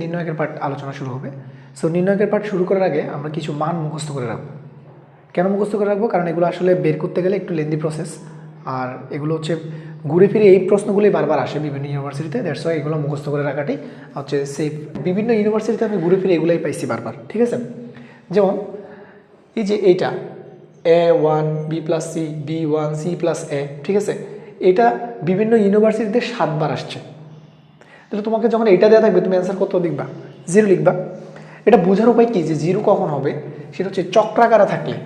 নির্ণয়কের part আলোচনা শুরু হবে। সো নির্ণয়কের পার্ট শুরু করার আগে আমরা কিছু মান মুখস্থ করে রাখব। কেন মুখস্থ করে রাখব? কারণ এগুলো আসলে বের করতে গেলে একটু লেন্দি প্রসেস আর এগুলো হচ্ছে ঘুরে ফিরে এই প্রশ্নগুলোই বারবার আসে বিভিন্ন ইউনিভার্সিটিতে ওয়াই এগুলো মুখস্থ করে রাখাটাই হচ্ছে সেফ বিভিন্ন ইউনিভার্সিটিতে আমি ঘুরে ফিরে এগুলোই পাইছি বারবার। ঠিক আছে? যেমন, এই যে এইটা A one B plus C B one C plus A ঠিক আছে? এটা বিভিন্ন ইউনিভার্সিটিতে সাতবার আসছে। তাহলে তোমাকে যখন এটা দেওয়া থাকবে, তুমি অ্যান্সার কত লিখবা। জিরো লিখবা। এটা বোঝার উপায় কি? যে জিরো কখন হবে? সেটা হচ্ছে চক্রাকারে থাকলে।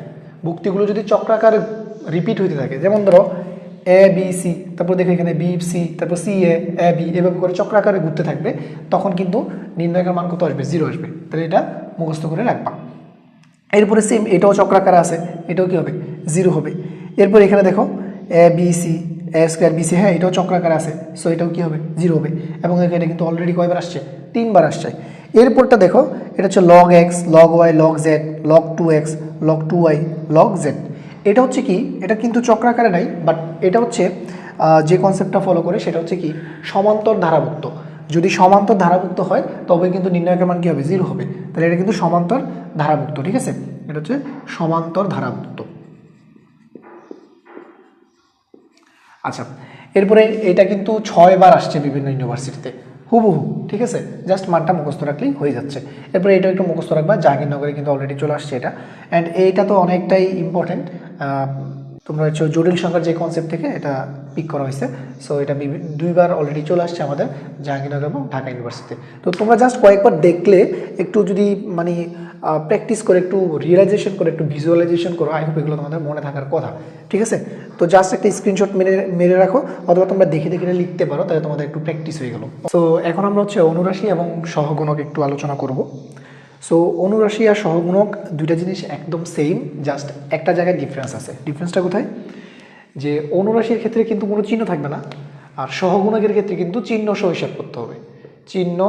ভুক্তিগুলো যদি চক্রাকারে রিপিট হইতে থাকে, যেমন ধরো এ বি সি তারপর দেখো এখানে বি সি তারপর সি এ এ বি এভাবে করে চক্রাকারে ঘুরতে থাকবে, তখন কিন্তু নির্ণয়কের মান কত আসবে? জিরো আসবে। তাহলে এটা মুখস্থ করে রাখবা। এরপরে সেম এটাও চক্রাকারে আছে। এটাও কি হবে? জিরো হবে। এরপর এখানে দেখো A B C A square B C হ্যাঁ এটাও চক্রাকারে আছে সো এটাও কি হবে? জিরো হবে। এবং এখানে কিন্তু অলরেডি কয়বার আসছে? তিনবার আসছে। এরপরটা দেখো, এটা হচ্ছে log x log y log z log two x log two y log z এটা হচ্ছে কি, এটা কিন্তু চক্রাকারে নাই বাট এটা হচ্ছে যে কনসেপ্টটা ফলো করে, সেটা হচ্ছে কি, সমান্তর ধারাভুক্ত যদি সমান্তর ধারাভুক্ত হয়, তবে কিন্তু নির্ণয়কের মান কী হবে? জিরো হবে। তাহলে এটা কিন্তু সমান্তর ধারাভুক্ত ঠিক আছে? এটা হচ্ছে সমান্তর ধারাভুক্ত আচ্ছা এরপরে এটা কিন্তু ছয়বার আসছে বিভিন্ন ইউনিভার্সিটিতে হুবহু, ঠিক আছে? জাস্ট মানটা মুখস্থ রাখলেই হয়ে যাচ্ছে। এরপরে এটা একটু মুখস্থ রাখবা, জাহাঙ্গীরনগরে কিন্তু অলরেডি চলে আসছে এটা। অ্যান্ড এইটা তো অনেকটাই ইম্পর্টেন্ট তোমরা হচ্ছে জটিল সংখ্যার যে কনসেপ্ট থেকে এটা পিক করা হয়েছে। সো এটা দুইবার অলরেডি চলে আসছে আমাদের জাহাঙ্গীরনগর এবং ঢাকা ইউনিভার্সিটিতে তো। তোমরা জাস্ট কয়েকবার দেখলে, একটু যদি মানে প্র্যাকটিস করে একটু রিয়েলাইজেশন করে, একটু ভিজুয়ালাইজেশন করো। আই হোপ এগুলো তোমাদের মনে থাকার কথা। ঠিক আছে? তো জাস্ট একটা স্ক্রিনশট মেরে মেরে রাখো, অথবা তোমরা দেখে দেখে লিখতে পারো, তাহলে তোমাদের একটু প্র্যাকটিস হয়ে গেলো। তো এখন আমরা হচ্ছে অনুরাশি এবং সহগুণক একটু আলোচনা করব। সো অনুরাশি আর সহগুণক দুইটা জিনিস একদম সেম জাস্ট একটা জায়গায় ডিফারেন্স আছে। ডিফারেন্সটা কোথায়? যে অনুরাশির ক্ষেত্রে কিন্তু কোনো চিহ্ন থাকবে না, আর সহগুণকের ক্ষেত্রে কিন্তু চিহ্ন সহ হিসাব করতে হবে। চিহ্ন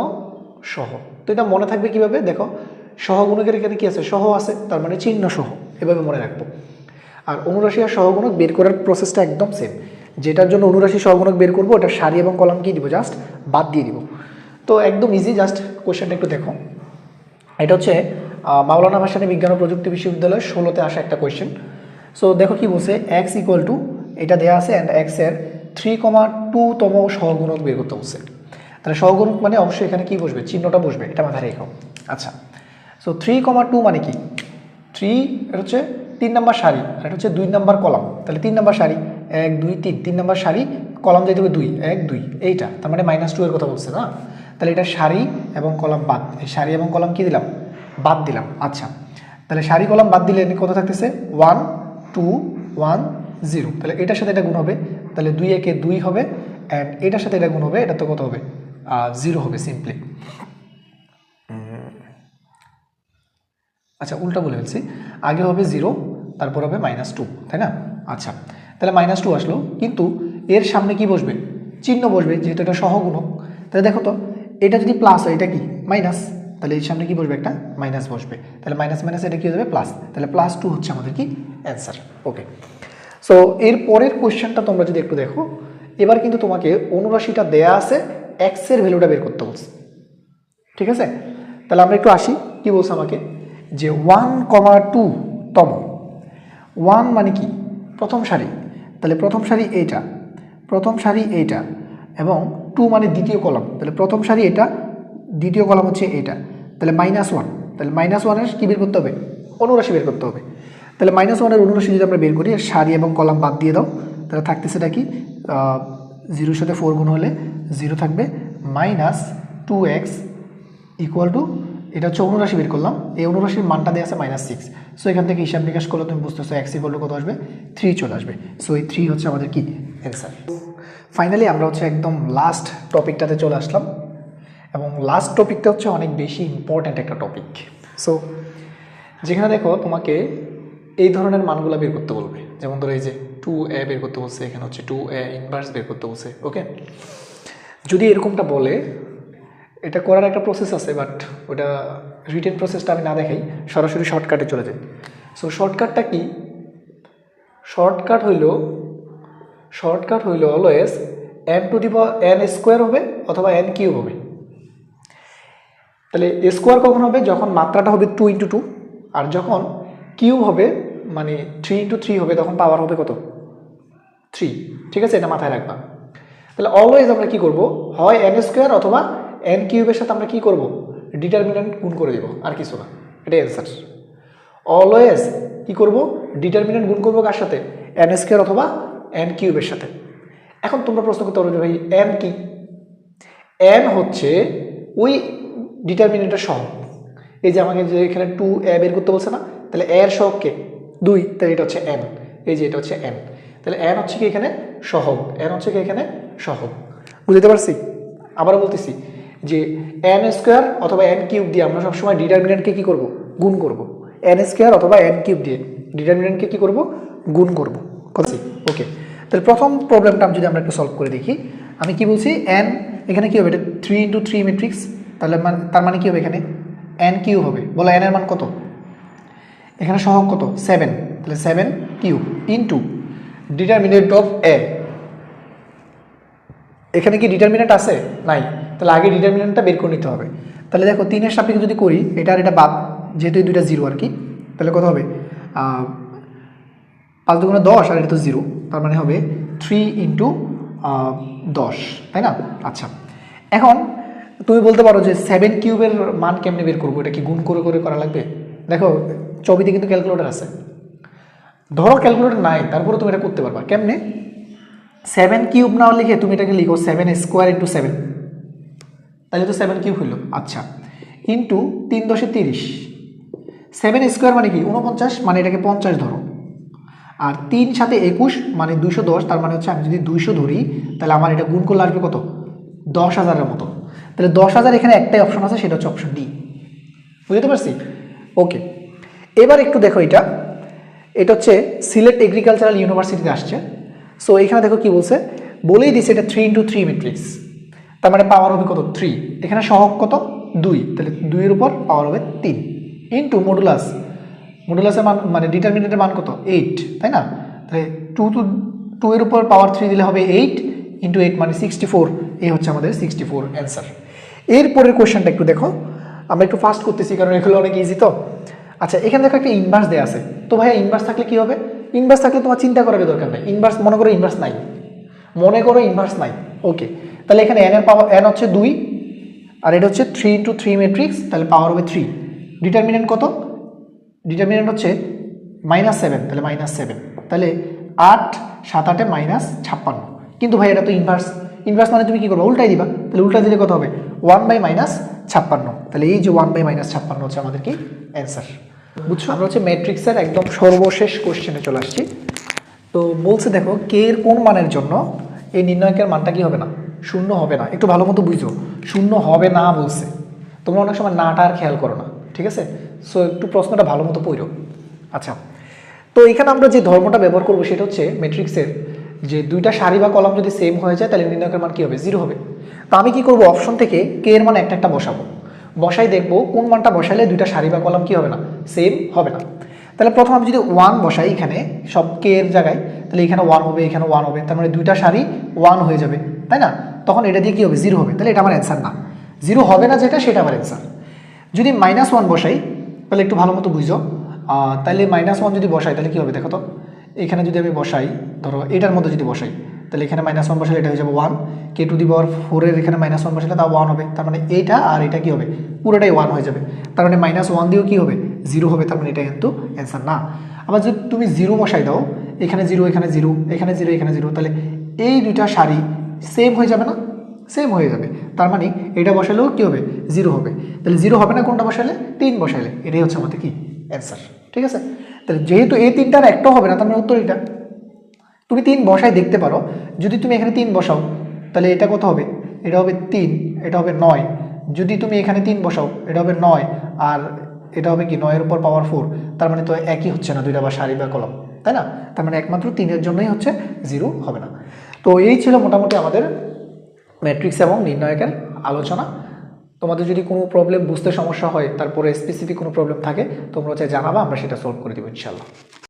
সহ। তো এটা মনে থাকবে কীভাবে? দেখো সহগুণকের এখানে কি আছে? সহ আছে, তার মানে চিহ্ন সহ, এভাবে মনে রাখব। আর অনুরাশি আর সহগুণক বের করার প্রসেসটা একদম সেম যেটার জন্য অনুরাশি সহগুণক বের করব, ওটা সারি এবং কলাম কি দিব? জাস্ট বাদ দিয়ে দিব। তো একদম ইজি জাস্ট কোয়েশ্চেনটা একটু দেখো। এটা হচ্ছে মাওলানা ভাসানী বিজ্ঞান ও প্রযুক্তি বিশ্ববিদ্যালয় ষোলোতে আসা একটা কোয়েশ্চেন সো দেখো কি বলছে এক্স ইকুয়াল টু এটা দেওয়া আছে অ্যান্ড এক্সের থ্রি কমা টু তম সহগুণক বের করতে বলছে। তাহলে সহগুণক মানে অবশ্যই এখানে কি বসবে? চিহ্নটা বসবে, এটা মাথায় রেখো। আচ্ছা সো থ্রি কমা টু মানে কি? থ্রি এটা হচ্ছে তিন নাম্বার সারি, আর এটা হচ্ছে দুই নাম্বার কলাম। তাহলে তিন নাম্বার সারি, এক, দুই, তিন। তিন নাম্বার সারি, কলাম যেতে হবে দুই, এক, দুই, এইটা। তার মানে মাইনাস টু এর কথা বলছে, না? তাহলে এটা সারি এবং কলাম বাদ। এই সারি এবং কলাম কি দিলাম? বাদ দিলাম আচ্ছা। তাহলে সারি, কলাম বাদ দিলে কত থাকতেছে? ওয়ান টু ওয়ান জিরো তাহলে এটার সাথে এটা গুণ হবে। তাহলে দুই একে দুই হবে অ্যান্ড এটার সাথে এটা গুণ হবে, এটা তো কত হবে? জিরো হবে সিম্পলি আচ্ছা উল্টা বলে ফেলছি। আগে হবে জিরো তারপর হবে মাইনাস টু তাই না? আচ্ছা তাহলে মাইনাস টু আসলো। কিন্তু এর সামনে কি বসবে? চিহ্ন বসবে, যেহেতু এটা সহগুণক। তাহলে দেখো তো, এটা যদি প্লাস হয়, এটা কি? মাইনাস তাহলে এর সামনে কি বসবে একটা? মাইনাস বসবে। তাহলে মাইনাস মাইনাস এটা কি যাবে? প্লাস তাহলে প্লাস টু হচ্ছে আমাদের কি? অ্যান্সার ওকে সো এর পরের কোয়েশ্চেনটা তোমরা যদি একটু দেখো, এবার কিন্তু তোমাকে অনুরাশিটা দেয়া আছে এক্সের ভ্যালুটা বের করতে বলছে। ঠিক আছে? তাহলে আমরা একটু আসি। কি বলছে আমাকে? যে ওয়ান কমা টু তম। ওয়ান মানে কি? প্রথম সারি। তাহলে প্রথম সারি এইটা, প্রথম সারি এইটা, এবং টু মানে দ্বিতীয় কলাম। তাহলে প্রথম সারি এটা, দ্বিতীয় কলাম হচ্ছে এটা তাহলে মাইনাস ওয়ান তাহলে মাইনাস ওয়ানের কী বের করতে হবে? অনুরাশি বের করতে হবে। তাহলে মাইনাস ওয়ানের অনুরাশি যদি আমরা বের করি, সারি এবং কলাম বাদ দিয়ে দাও, তাহলে থাকতেছে এটা কি? জিরোর সাথে ফোর গুণ হলে জিরো থাকবে। Minus two x equal to এটা হচ্ছে অনুরাশি বের করলাম। এই অনুরাশির মানটা দেওয়া আছে মাইনাস সিক্স সো এখান থেকে হিসাব নিকাশ করলে তুমি বুঝতেছো এক্স টু কত আসবে? থ্রি চলে আসবে। সো এই থ্রি হচ্ছে আমাদের কি? অ্যান্সার ফাইনালি আমরা হচ্ছে একদম লাস্ট টপিকটাতে চলে আসলাম। এবং লাস্ট টপিকটা হচ্ছে অনেক বেশি ইম্পর্ট্যান্ট একটা টপিক সো যেখানে দেখো তোমাকে এই ধরনের মানগুলো বের করতে বলবে। যেমন ধরো এই যে টু এ বের করতে বলছে, এখানে হচ্ছে টু এ ইনভার্স বের করতে বলছে ওকে যদি এরকমটা বলে এটা করার একটা প্রসেস আছে বাট ওটা রিটেন প্রসেসটা আমি না দেখাই, সরাসরি শর্টকাটে চলে যাই। সো শর্টকাটটা কি? শর্টকাট হইল শর্টকাট হইল always n to the power n square হবে অথবা এন কিউব হবে। তাহলে স্কোয়ার কখন হবে? যখন মাত্রাটা হবে টু ইন্টু টু আর যখন কিউব হবে মানে থ্রি ইন্টু থ্রি হবে, তখন পাওয়ার হবে কত? থ্রি ঠিক আছে? এটা মাথায় রাখবা। তাহলে অলওয়েজ আমরা কি করব? হয় এন স্কোয়ার অথবা এন কিউবের সাথে আমরা কি করব? ডিটারমিনেন্ট গুণ করে দেব, আর কিছু না। এটাই অ্যান্সার অলওয়েজ কি করব? ডিটারমিনেন্ট গুণ করব কার সাথে? এন স্কোয়ার অথবা এন কিউবের সাথে। এখন তোমরা প্রশ্ন করতে পারো যে ভাই এন কি? এন হচ্ছে ওই ডিটারমিনেন্টের সহগ। এই যে আমাকে যে এখানে টু এ বের করতে বলছে না, তাহলে এর সহগ কে? দুই। তাহলে এটা হচ্ছে এন এই যে এটা হচ্ছে এন তাহলে এন হচ্ছে কি এখানে? সহগ। এন হচ্ছে কি এখানে? সহগ। বুঝতে পারছি? আবারও বলতেছি। যে এন স্কোয়ার অথবা এন কিউব দিয়ে আমরা সবসময় ডিটারমিনেন্টকে কী করব? গুণ করব। এন স্কোয়ার অথবা এন কিউব দিয়ে ডিটারমিনেন্টকে কী করব? গুণ করব। কথা ওকে তাহলে প্রথম প্রবলেমটা যদি আমরা একটু সলভ করে দেখি, আমি কি বলছি? এন এখানে কি হবে? এটা থ্রি ইন্টু থ্রি ম্যাট্রিক্স তাহলে তার মানে কি হবে এখানে? এন কিউ হবে। বলো এন এর মান কত? এখানে সহগ কত? সেভেন তাহলে seven q into determinant of A এখানে কি ডিটারমিনেন্ট আছে? নাই। তাহলে আগে ডিটারমিনেন্টটা বের করে নিতে হবে। তাহলে দেখো তিনের সাপেক্ষে যদি করি, এটা আর এটা বাদ, যেহেতু এই দুইটা জিরো আর কি, তাহলে কত হবে? পাঁচ দুগুণে দশ আর এটা তো জিরো তার মানে হবে থ্রি ইন্টু দশ, তাই না? আচ্ছা। এখন তুমি বলতে পারো যে সেভেন কিউবের মান কেমনে বের করব? এটা কি গুণ করে করে করা লাগবে? দেখো, ছবিতে কিন্তু ক্যালকুলেটর আছে। ধরো ক্যালকুলেটর নাই, তারপরে তুমি এটা করতে পারবা। কেমনে? সেভেন কিউব না লিখে তুমি এটাকে লিখো সেভেন স্কোয়ার ইন্টু সেভেন তাহলে তো সেভেন কিউব হইল। আচ্ছা ইন্টু তিন দশে তিরিশ। সেভেন স্কোয়ার মানে কি? উনপঞ্চাশ মানে এটাকে পঞ্চাশ ধরো। আর তিন সাথে একুশ মানে দুশো দশ, তার মানে হচ্ছে আমি যদি দুইশো ধরি, তাহলে আমার এটা গুণ করলে আসবে কত? দশ হাজারের মতো। তাহলে দশ হাজার এখানে একটাই অপশন আছে, সেটা হচ্ছে অপশন ডি বুঝতে পারছি? ওকে এবার একটু দেখো এটা। এটা হচ্ছে সিলেট এগ্রিকালচারাল ইউনিভার্সিটিতে আসছে। সো এখানে দেখো কি বলছে? বলেই দিছে এটা থ্রি ইন্টু থ্রি ম্যাট্রিক্স তার মানে পাওয়ার হবে কত? থ্রি এখানে সহক কত? দুই। তাহলে দুইয়ের উপর পাওয়ার হবে তিন। ইন্টু মডুলাস মডুলাসের মান মানে ডিটারমিনেন্টের মান কত? এইট তাই না? তাহলে টু টু টু এর উপর পাওয়ার থ্রি দিলে হবে এইট ইন্টু এইট মানে সিক্সটি ফোর এই হচ্ছে আমাদের সিক্সটি ফোর অ্যান্সার এরপরের কোয়েশ্চেনটা একটু দেখো। আমরা একটু ফাস্ট করতেছি, কারণ এগুলো অনেক ইজি তো। আচ্ছা এখানে দেখো একটা ইনভার্স দেওয়া আছে। তো ভাইয়া ইনভার্স থাকলে কি হবে? ইনভার্স থাকলে তোমার চিন্তা করার দরকার নেই। ইনভার্স মনে করো ইনভার্স নাই মনে করো ইনভার্স নাই ওকে তাহলে এখানে এর পাওয়ার এন হচ্ছে দুই, আর এটা হচ্ছে থ্রি ইন্টু থ্রি ম্যাট্রিক্স তাহলে পাওয়ার হবে থ্রি ডিটারমিনেন্ট কত? ডিটারমিনেন্ট হচ্ছে মাইনাস সেভেন তাহলে মাইনাস সেভেন তাহলে আট, সাত, আটে মাইনাস ছাপ্পান্ন। কিন্তু ভাই, এটা তো ইনভার্স ইনভার্স মানে তুমি কী করবে? উল্টাই দিবা। তাহলে উল্টা দিলে কত হবে? ওয়ান বাই মাইনাস ছাপ্পান্ন। তাহলে এই যে ওয়ান বাই মাইনাস ছাপ্পান্ন হচ্ছে আমাদের কি? অ্যান্সার বুঝছ? আমরা হচ্ছে ম্যাট্রিক্সের একদম সর্বশেষ কোশ্চেনে চলে আসছি। তো বলছে দেখো কে এর কোন মানের জন্য এই নির্ণয়কের মানটা কি হবে না? শূন্য হবে না। একটু ভালো মতো বুঝো। শূন্য হবে না বলছে। তোমরা অনেক সময় নাটা আর খেয়াল করো না, ঠিক আছে? সো একটু প্রশ্নটা ভালো মতো পড়ো। আচ্ছা তো এখানে আমরা যে ধর্মটা ব্যবহার করব সেটা হচ্ছে ম্যাট্রিক্সের যে দুইটা সারি বা কলাম যদি সেম হয়ে যায়, তাহলে নির্ণয়কের মান কী হবে? জিরো হবে। তো আমি কি করব? অপশন থেকে কে এর মান একটা একটা বসাবো। বসাই দেখব কোন মানটা বসাইলে দুইটা সারি বা কলাম কি হবে না? সেম হবে না। তাহলে প্রথম আমি যদি ওয়ান বসাই এখানে, সব কে এর জায়গায়, তাহলে এখানে ওয়ান হবে, এখানে ওয়ান হবে। তার মানে দুইটা সারি ওয়ান হয়ে যাবে। তাই না? তখন এটা দিয়ে কী হবে? জিরো হবে। তাহলে এটা আমার অ্যান্সার না। জিরো হবে না যেটা, সেটা আমার অ্যান্সার যদি মাইনাস ওয়ান বসাই, তাহলে একটু ভালো মতো বুঝো। তাহলে মাইনাস ওয়ান যদি বসাই, তাহলে কী হবে দেখো তো? এখানে যদি আমি বসাই, ধরো এটার মধ্যে যদি বসাই, তাহলে এখানে মাইনাস ওয়ান বসালে এটা হয়ে যাবে ওয়ান কে টু দি পাওয়ার ফোরের এখানে মাইনাস ওয়ান বসালে তা ওয়ান হবে। তার মানে এইটা আর এটা কী হবে? পুরোটাই ওয়ান হয়ে যাবে। তার মানে মাইনাস ওয়ান দিয়েও কী হবে? জিরো হবে। তার মানে এটা কিন্তু অ্যান্সার না। আবার যদি তুমি জিরো বসাই দাও, এখানে জিরো এখানে জিরো এখানে জিরো এখানে জিরো তাহলে এই দুইটা সারি সেম হয়ে যাবে না? সেম হয়ে যাবে। তার মানে এটা বসালেও কী হবে? জিরো হবে। তাহলে জিরো হবে না কোনটা বসালে? তিন বসাইলে এটাই হচ্ছে আমাদের কি? অ্যান্সার ঠিক আছে? তাহলে যেহেতু এই তিনটার একটাও হবে না, তার মানে উত্তর এটা তুমি তিন বসাই দেখতে পারো। যদি তুমি এখানে তিন বসাও, তাহলে এটা কত হবে? এটা হবে তিন, এটা হবে নয়। যদি তুমি এখানে তিন বসাও, এটা হবে নয়। আর এটা হবে কি? নয়ের উপর পাওয়ার ফোর তার মানে তো একই হচ্ছে না দুইটা বা সারি বা কলম। তাই না? তার মানে একমাত্র তিনের জন্যই হচ্ছে জিরো হবে না। তো এই ছিল মোটামুটি আমাদের ম্যাট্রিক্স এবং নির্ণায়কের আলোচনা। তোমাদের যদি কোনো প্রবলেম বুঝতে সমস্যা হয়, তারপরে স্পেসিফিক কোনো প্রবলেম থাকে, তোমরা হচ্ছে জানাবা, আমরা সেটা সলভ করে দেবো ইনশাল্লাহ